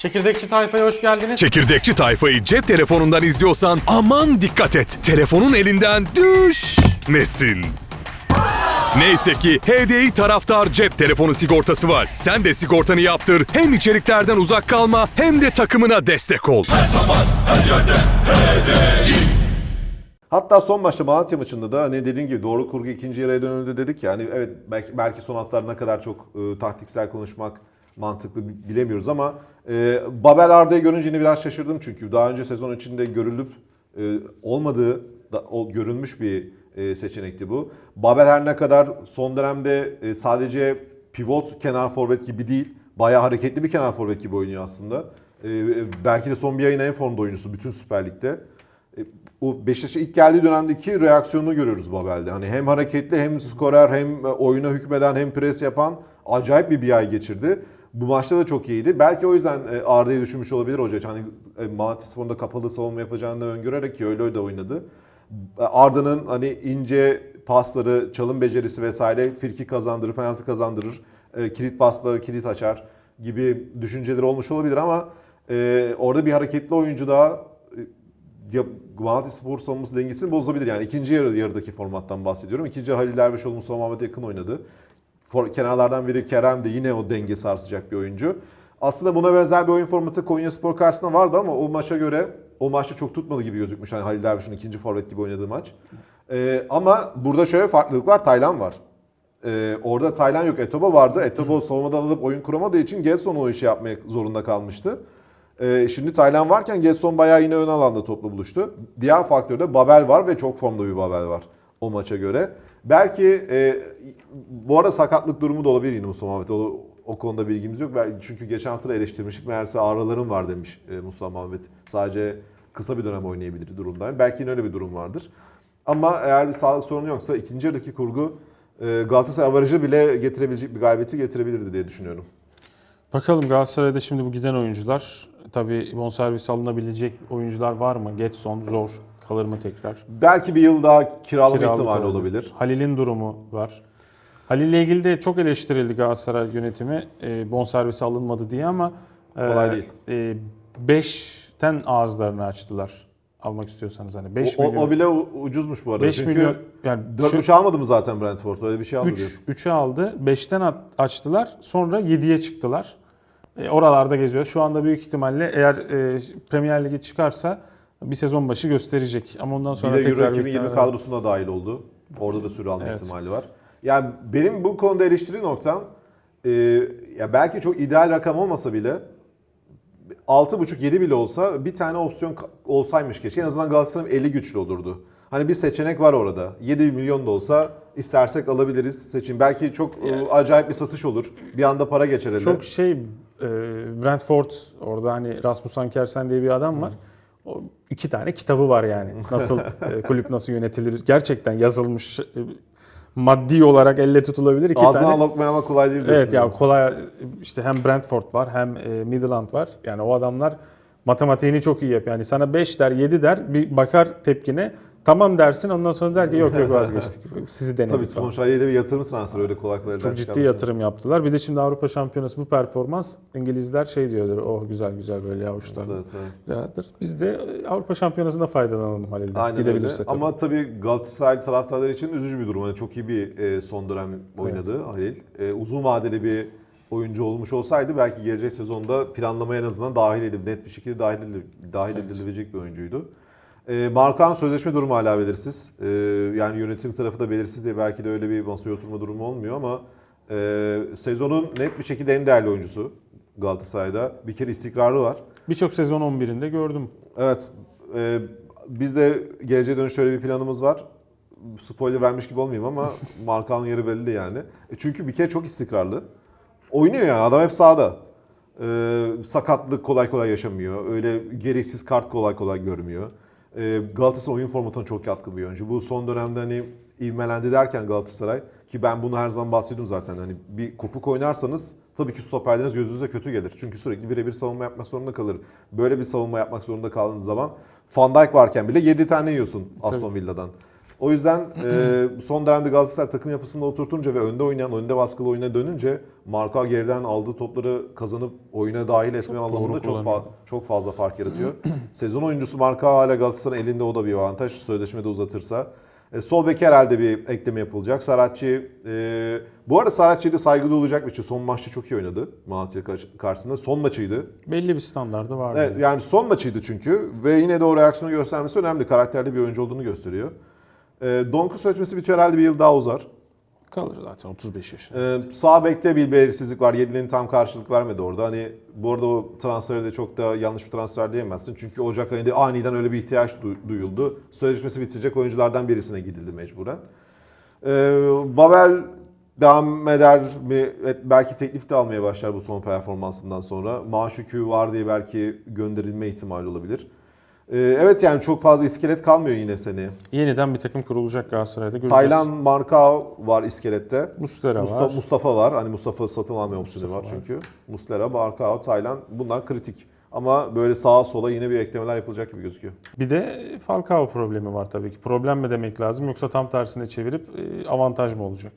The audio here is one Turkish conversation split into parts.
Çekirdekçi tayfaya hoş geldiniz. Çekirdekçi tayfayı cep telefonundan izliyorsan aman dikkat et. Telefonun elinden düşmesin. Neyse ki HDI taraftar cep telefonu sigortası var. Sen de sigortanı yaptır. Hem içeriklerden uzak kalma hem de takımına destek ol. Hatta son maçta Malatya maçında da hani dediğin gibi doğru kurgu ikinci yarıya dönüldü dedik ya. Hani evet belki, belki son haftalar ne kadar çok e, taktiksel konuşmak mantıklı bi- bilemiyoruz ama e, Babel Arda'yı görünce yine biraz şaşırdım çünkü daha önce sezon içinde görülüp e, olmadığı da, o, görülmüş bir e, seçenekti bu. Babel her ne kadar son dönemde e, sadece pivot kenar forvet gibi değil, bayağı hareketli bir kenar forvet gibi oynuyor aslında. E, belki de son bir ayın en formda oyuncusu bütün Süper Lig'de. E, o Beşiktaş'a ilk geldiği dönemdeki reaksiyonunu görüyoruz Babel'de. Hani hem hareketli hem skorer hem e, oyuna hükmeden hem pres yapan acayip bir bir ay geçirdi. Bu maçta da çok iyiydi. Belki o yüzden e, Arda'yı düşünmüş olabilir hoca. Hani e, Malatya Spor'un kapalı savunma yapacağını öngörerek ki öyle de oynadı. E, Arda'nın hani ince pasları, çalım becerisi vesaire firki kazandırır, penaltı kazandırır. Kilit pasla kilit açar gibi düşünceleri olmuş olabilir ama orada bir hareketli oyuncu daha ya Malatya Spor savunması dengesini bozabilir. Yani ikinci yarı yarıdaki formattan bahsediyorum. İkinci Halil Dervişoğlu Mustafa Muhammed'e yakın oynadı. Kenarlardan biri Kerem de yine o denge sarsacak bir oyuncu. Aslında buna benzer bir oyun formatı Konya Spor karşısında vardı ama o maça göre o maçta çok tutmadı gibi gözükmüş. Yani Halil Derviş'in ikinci forvet gibi oynadığı maç. Ee, ama burada şöyle farklılık var. Taylan var. Ee, orada Taylan yok. Etobo vardı. Etobo savunmadan alıp oyun kuramadığı için Gelson o işi yapmaya zorunda kalmıştı. Ee, şimdi Taylan varken Gelson bayağı yine ön alanda topla buluştu. Diğer faktörde Babel var ve çok formda bir Babel var o maça göre. Belki e, bu arada sakatlık durumu da olabilir yine Mustafa Muhammed. O, o konuda bilgimiz yok. Çünkü geçen hafta da eleştirmiştik. Meğerse ağrılarım var demiş e, Mustafa Muhammed. Sadece kısa bir dönem oynayabilir durumdayım. Belki yine öyle bir durum vardır. Ama eğer bir sağlık sorunu yoksa ikinci yarıdaki kurgu e, Galatasaray avarajı bile getirebilecek bir galibiyeti getirebilirdi diye düşünüyorum. Bakalım Galatasaray'da şimdi bu giden oyuncular. Tabii bonservis alınabilecek oyuncular var mı? Getson zor. Kalır mı tekrar? Belki bir yıl daha kiralama Kiralık ihtimali olabilir. Halil'in durumu var. Halil'le ilgili de çok eleştirildi Galatasaray yönetimi. E, bonservisi alınmadı diye ama Kolay değil. E, 5'ten ağızlarını açtılar. Almak istiyorsanız hani 5 O, o- milyon. o bile ucuzmuş bu arada. 5 Çünkü milyon yani 4 almadı mı zaten Brentford? Öyle bir şey aldı 3 diyorsun. 3'ü aldı. 5'ten at- açtılar. Sonra 7'ye çıktılar. E, oralarda geziyor. Şu anda büyük ihtimalle eğer e, Premier Lig'e çıkarsa bir sezon başı gösterecek. Ama ondan Bir sonra de Euro tekrar 2020 bir- kadrosuna dahil oldu. Orada da süre alma Evet. ihtimali var. Yani benim bu konuda eleştiri noktam e, ya belki çok ideal rakam olmasa bile 6.5-7 bile olsa bir tane opsiyon olsaymış keşke. En azından Galatasaray'ın 50 güçlü olurdu. Hani bir seçenek var orada. 7 milyon da olsa istersek alabiliriz seçim. Belki çok e, acayip bir satış olur. Bir anda para geçer. Çok şey e, Brentford orada hani Rasmus Ankersen diye bir adam var. O iki tane kitabı var yani. Nasıl e, kulüp nasıl yönetilir gerçekten yazılmış e, maddi olarak elle tutulabilir iki Ağzına tane. lokmaya ama kolay değil. Evet ya kolay işte hem Brentford var hem e, Midland var. Yani o adamlar matematiğini çok iyi yapıyor. Yani sana 5 der 7 der bir bakar tepkine tamam dersin ondan sonra der ki yok yok vazgeçtik. Sizi denedik Tabii falan. sonuç haliyle bir yatırım transferi öyle kolay kolay Çok ciddi yatırım yaptılar. Bir de şimdi Avrupa Şampiyonası bu performans İngilizler şey diyordur. Oh güzel güzel böyle avuçlar. Evet, evet. Biz de e, Avrupa Şampiyonası'nda faydalanalım Halil'den. Aynen Gidebilirse öyle. tabii. Ama tabii Galatasaray taraftarları için üzücü bir durum. Hani çok iyi bir e, son dönem oynadı Halil. E, uzun vadeli bir oyuncu olmuş olsaydı belki gelecek sezonda planlamaya en azından dahil edilip net bir şekilde dahil, edil- dahil edilebilecek bir oyuncuydu. E, Markan sözleşme durumu hala belirsiz. E, yani yönetim tarafı da belirsiz diye belki de öyle bir masaya oturma durumu olmuyor ama e, sezonun net bir şekilde en değerli oyuncusu Galatasaray'da. Bir kere istikrarı var. Birçok sezon 11'inde gördüm. Evet. E, biz de geleceğe dönüş şöyle bir planımız var. Spoiler vermiş gibi olmayayım ama Markan'ın yeri belli yani. E çünkü bir kere çok istikrarlı. Oynuyor yani adam hep sahada. E, sakatlık kolay kolay yaşamıyor. Öyle gereksiz kart kolay kolay görmüyor. E, Galatasaray oyun formatına çok yatkın bir oyuncu. Bu son dönemde hani ivmelendi derken Galatasaray ki ben bunu her zaman bahsediyorum zaten. Hani bir kopuk oynarsanız tabii ki stoperleriniz gözünüze kötü gelir. Çünkü sürekli birebir savunma yapmak zorunda kalır. Böyle bir savunma yapmak zorunda kaldığınız zaman Van Dijk varken bile 7 tane yiyorsun Aston Villa'dan. O yüzden e, son dönemde Galatasaray takım yapısında oturtunca ve önde oynayan, önde baskılı oyuna dönünce Marka geriden aldığı topları kazanıp oyuna dahil etme anlamında çok, fa- çok fazla fark yaratıyor. Sezon oyuncusu Marka hala Galatasaray elinde o da bir avantaj. Sözleşmede uzatırsa. E, sol bek herhalde bir ekleme yapılacak. Saratçı, e, bu arada Saratçı'yı da saygı duyulacak bir şey. Son maçta çok iyi oynadı Malatya karşı- karşısında. Son maçıydı. Belli bir standardı vardı. Evet, yani son maçıydı çünkü ve yine de o reaksiyonu göstermesi önemli. Karakterli bir oyuncu olduğunu gösteriyor. E, Donku sözleşmesi bitiyor herhalde bir yıl daha uzar. Kalır zaten 35 yaşında. Ee, sağ bekte bir belirsizlik var. Yedlin'in tam karşılık vermedi orada. Hani bu arada o transferi de çok da yanlış bir transfer diyemezsin. Çünkü Ocak ayında aniden öyle bir ihtiyaç du- duyuldu. Sözleşmesi bitecek oyunculardan birisine gidildi mecburen. Ee, Babel devam eder mi? Evet, belki teklif de almaya başlar bu son performansından sonra. Maaş yükü var diye belki gönderilme ihtimali olabilir. Ee, evet yani çok fazla iskelet kalmıyor yine seneye. Yeniden bir takım kurulacak Galatasaray'da göreceğiz. Taylan Marka var iskelette. Muslera Mustafa, var. Mustafa var. Hani Mustafa satın alma opsiyonu var var. çünkü. Muslera, Barkao, Taylan bunlar kritik. Ama böyle sağa sola yine bir eklemeler yapılacak gibi gözüküyor. Bir de Falcao problemi var tabii ki. Problem mi demek lazım yoksa tam tersine çevirip e, avantaj mı olacak?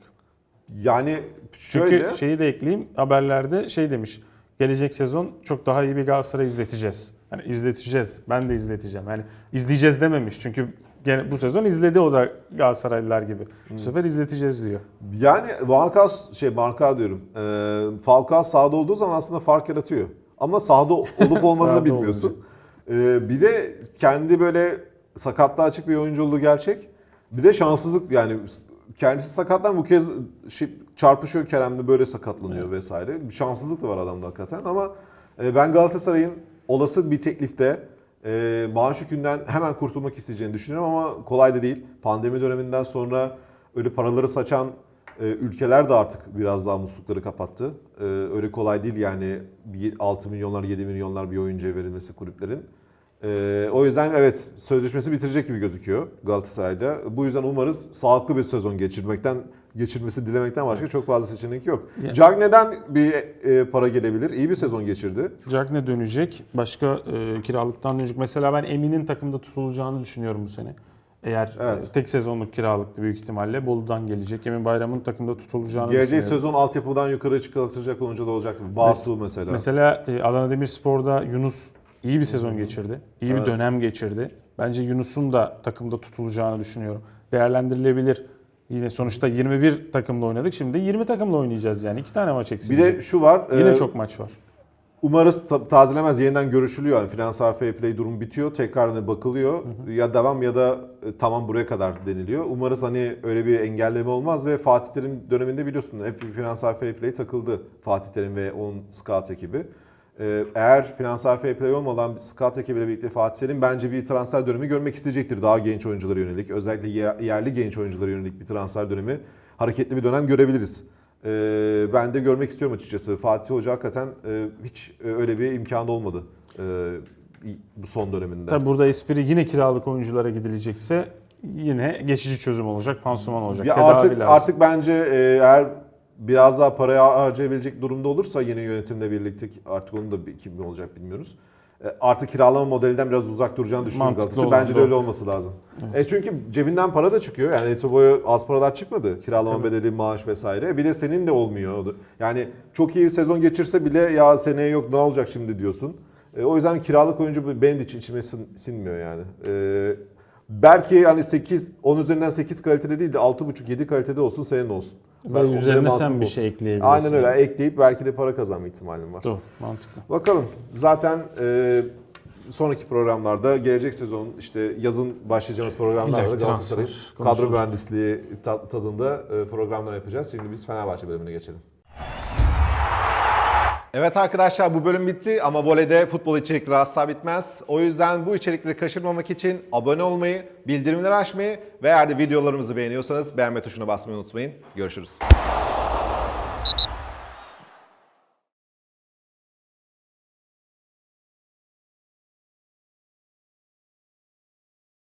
Yani Çünkü şöyle şeyi de ekleyeyim. Haberlerde şey demiş. Gelecek sezon çok daha iyi bir Galatasaray izleteceğiz. Hani izleteceğiz. Ben de izleteceğim. Yani izleyeceğiz dememiş. Çünkü gene bu sezon izledi o da Galatasaraylılar gibi. Bu sefer izleteceğiz diyor. yani Marka şey Marka diyorum. Ee, Falcao sahada olduğu zaman aslında fark yaratıyor. Ama sahada olup olmadığını Sahada bilmiyorsun. Ee, bir de kendi böyle sakatlığa açık bir oyuncu olduğu gerçek. Bir de şanssızlık yani kendisi sakatlar bu kez şey, çarpışıyor Kerem'le böyle sakatlanıyor vesaire. Bir şanssızlık da var adamda hakikaten ama e, ben Galatasaray'ın olası bir teklifte e, maaş yükünden hemen kurtulmak isteyeceğini düşünüyorum ama kolay da değil. Pandemi döneminden sonra öyle paraları saçan e, ülkeler de artık biraz daha muslukları kapattı. E, öyle kolay değil yani bir 6 milyonlar 7 milyonlar bir oyuncuya verilmesi kulüplerin. Ee, o yüzden evet sözleşmesi bitirecek gibi gözüküyor Galatasaray'da. Bu yüzden umarız sağlıklı bir sezon geçirmekten geçirmesi dilemekten başka çok fazla seçenek yok. Ya- Cagney'den bir e, para gelebilir. İyi bir sezon geçirdi. Cagne dönecek. Başka e, kiralıktan dönecek. Mesela ben Emin'in takımda tutulacağını düşünüyorum bu sene. Eğer Evet. e, tek sezonluk kiralıktı büyük ihtimalle Bolu'dan gelecek. Emin Bayram'ın takımda tutulacağını düşünüyorum. sezon altyapıdan yukarı çıkartacak oyuncu da olacak. Bartu mesela. Mesela e, Adana Demirspor'da Yunus iyi bir sezon geçirdi. İyi Evet. bir dönem geçirdi. Bence Yunus'un da takımda tutulacağını düşünüyorum. Değerlendirilebilir. Yine sonuçta 21 takımla oynadık. Şimdi de 20 takımla oynayacağız yani. iki tane maç bir eksilecek. de şu var. Yine e, çok maç var. Umarız ta- tazelemez yeniden görüşülüyor. Yani finansal fair play durumu bitiyor. Tekrar hani bakılıyor. Ya devam ya da e, tamam buraya kadar deniliyor. Umarız hani öyle bir engelleme olmaz ve Fatih Terim döneminde biliyorsun hep bir finansal fair play takıldı Fatih Terim ve onun scout ekibi. Ee, Eğer finansal fair play olmadan bir scout ekibiyle birlikte Fatih Terim bence bir transfer dönemi görmek isteyecektir. Daha genç oyunculara yönelik. Özellikle ye- yerli genç oyunculara yönelik bir transfer dönemi. Hareketli bir dönem görebiliriz. Ee, ben de görmek istiyorum açıkçası. Fatih Hoca hakikaten e, hiç e, öyle bir imkanı olmadı e, bu son döneminde. Tabi burada espri yine kiralık oyunculara gidilecekse yine geçici çözüm olacak, pansuman olacak, Ya artık lazım. artık bence eğer biraz daha parayı harcayabilecek durumda olursa yeni yönetimle birlikte artık onun da bir kim olacak bilmiyoruz. E, Artık kiralama modelinden biraz uzak duracağını düşünüyorum Galatasaray. Bence da de öyle olması lazım. E çünkü cebinden para da çıkıyor. Yani Etobo'ya az paralar çıkmadı. Kiralama Tabii. bedeli, maaş vesaire. Bir de senin de olmuyor. Yani çok iyi bir sezon geçirse bile ya seneye yok ne olacak şimdi diyorsun. E, o yüzden kiralık oyuncu benim hiç içime sin- sinmiyor yani. E, belki hani 8, 10 üzerinden 8 kalitede değil de 6.5-7 kalitede olsun senin olsun. Ve Ben- üzerine sen bir bu. şey ekleyebilirsin. Aynen öyle. Ekleyip belki de para kazanma ihtimalim var. Doğru, mantıklı. Bakalım. Zaten e, sonraki programlarda gelecek sezon işte yazın başlayacağımız programlarda transfer kadro mühendisliği ta- tadında e, programlar yapacağız. Şimdi biz Fenerbahçe bölümüne geçelim. Evet arkadaşlar bu bölüm bitti ama voleyde futbol içerikleri asla bitmez. O yüzden bu içerikleri kaçırmamak için abone olmayı, bildirimleri açmayı ve eğer de videolarımızı beğeniyorsanız beğenme tuşuna basmayı unutmayın. Görüşürüz.